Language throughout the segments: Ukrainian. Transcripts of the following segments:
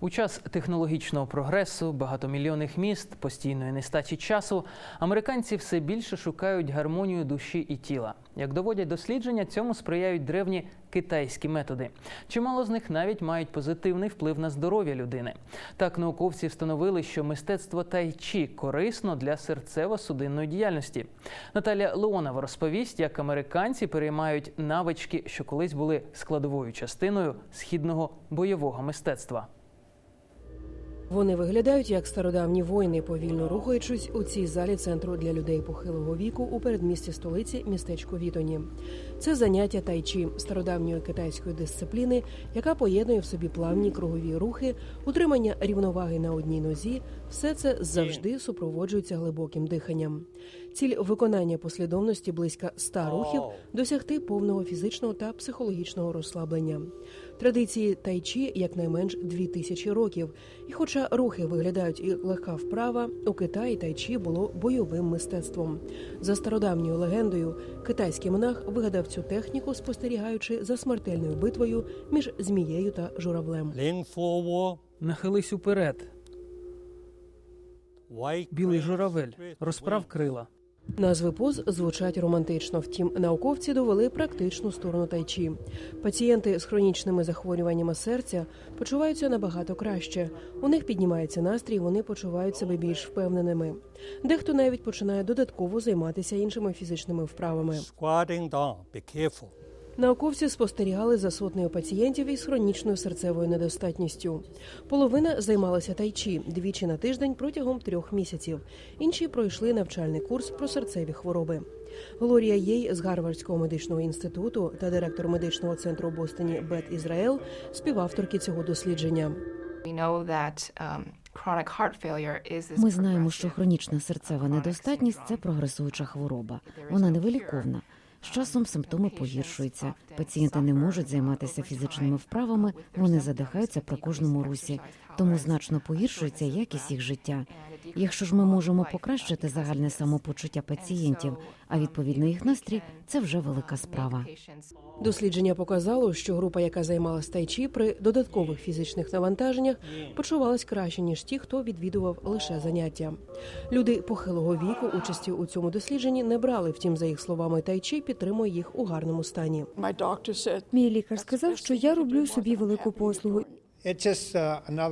У час технологічного прогресу, багатомільйонних міст, постійної нестачі часу, американці все більше шукають гармонію душі і тіла. Як доводять дослідження, цьому сприяють древні китайські методи. Чимало з них навіть мають позитивний вплив на здоров'я людини. Так, науковці встановили, що мистецтво тайчі корисно для серцево-судинної діяльності. Наталя Леонова розповість, як американці переймають навички, що колись були складовою частиною східного бойового мистецтва. Вони виглядають як стародавні воїни, повільно рухаючись у цій залі центру для людей похилого віку у передмісті столиці містечко Вітоні. Це заняття тайчі стародавньої китайської дисципліни, яка поєднує в собі плавні кругові рухи, утримання рівноваги на одній нозі. Все це завжди супроводжується глибоким диханням. Ціль виконання послідовності близько 100 рухів досягти повного фізичного та психологічного розслаблення. Традиції тайчі якнайменш 2000 років. І хоча рухи виглядають як легка вправа, у Китаї тайчі було бойовим мистецтвом. За стародавньою легендою, китайський монах вигадав цю техніку, спостерігаючи за смертельною битвою між змією та журавлем. Нахились уперед. Білий журавель розправ крила. Назви поз звучать романтично. Втім, науковці довели практичну сторону тайчі. Пацієнти з хронічними захворюваннями серця почуваються набагато краще. У них піднімається настрій, вони почувають себе більш впевненими. Дехто навіть починає додатково займатися іншими фізичними вправами. Науковці спостерігали за сотнею пацієнтів із хронічною серцевою недостатністю. Половина займалася тайчі двічі на тиждень протягом трьох місяців. Інші пройшли навчальний курс про серцеві хвороби. Глорія Єй з Гарвардського медичного інституту та директор медичного центру Бостоні Бет Ізраїл співавторки цього дослідження. Um, Ми знаємо, що хронічна серцева недостатність це прогресуюча хвороба. Вона невиліковна. З часом симптоми погіршуються. Пацієнти не можуть займатися фізичними вправами, вони задихаються при кожному русі, тому значно погіршується якість їх життя. Якщо ж ми можемо покращити загальне самопочуття пацієнтів, а відповідно їх настрій, це вже велика справа. Дослідження показало, що група, яка займалась тайчі при додаткових фізичних навантаженнях, почувалась краще ніж ті, хто відвідував лише заняття. Люди похилого віку участі у цьому дослідженні не брали. Втім, за їх словами, тайчі підтримує їх у гарному стані. Мій лікар сказав, що я роблю собі велику послугу.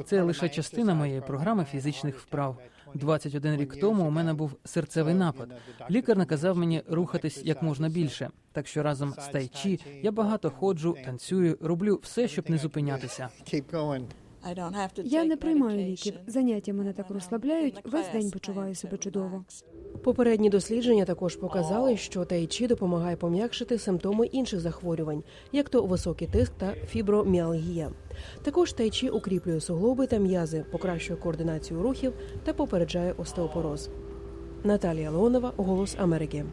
Це лише частина моєї програми фізичних вправ. 21 рік тому у мене був серцевий напад. Лікар наказав мені рухатись як можна більше. Так що разом з тайчі я багато ходжу, танцюю, роблю все, щоб не зупинятися. Я не приймаю ліків. Заняття мене так розслабляють. Весь день почуваю себе чудово. Попередні дослідження також показали, що тайчі допомагає пом'якшити симптоми інших захворювань, як то високий тиск та фіброміалгія. Також тайчі укріплює суглоби та м'язи, покращує координацію рухів та попереджає остеопороз. Наталія Леонова, Голос Америки.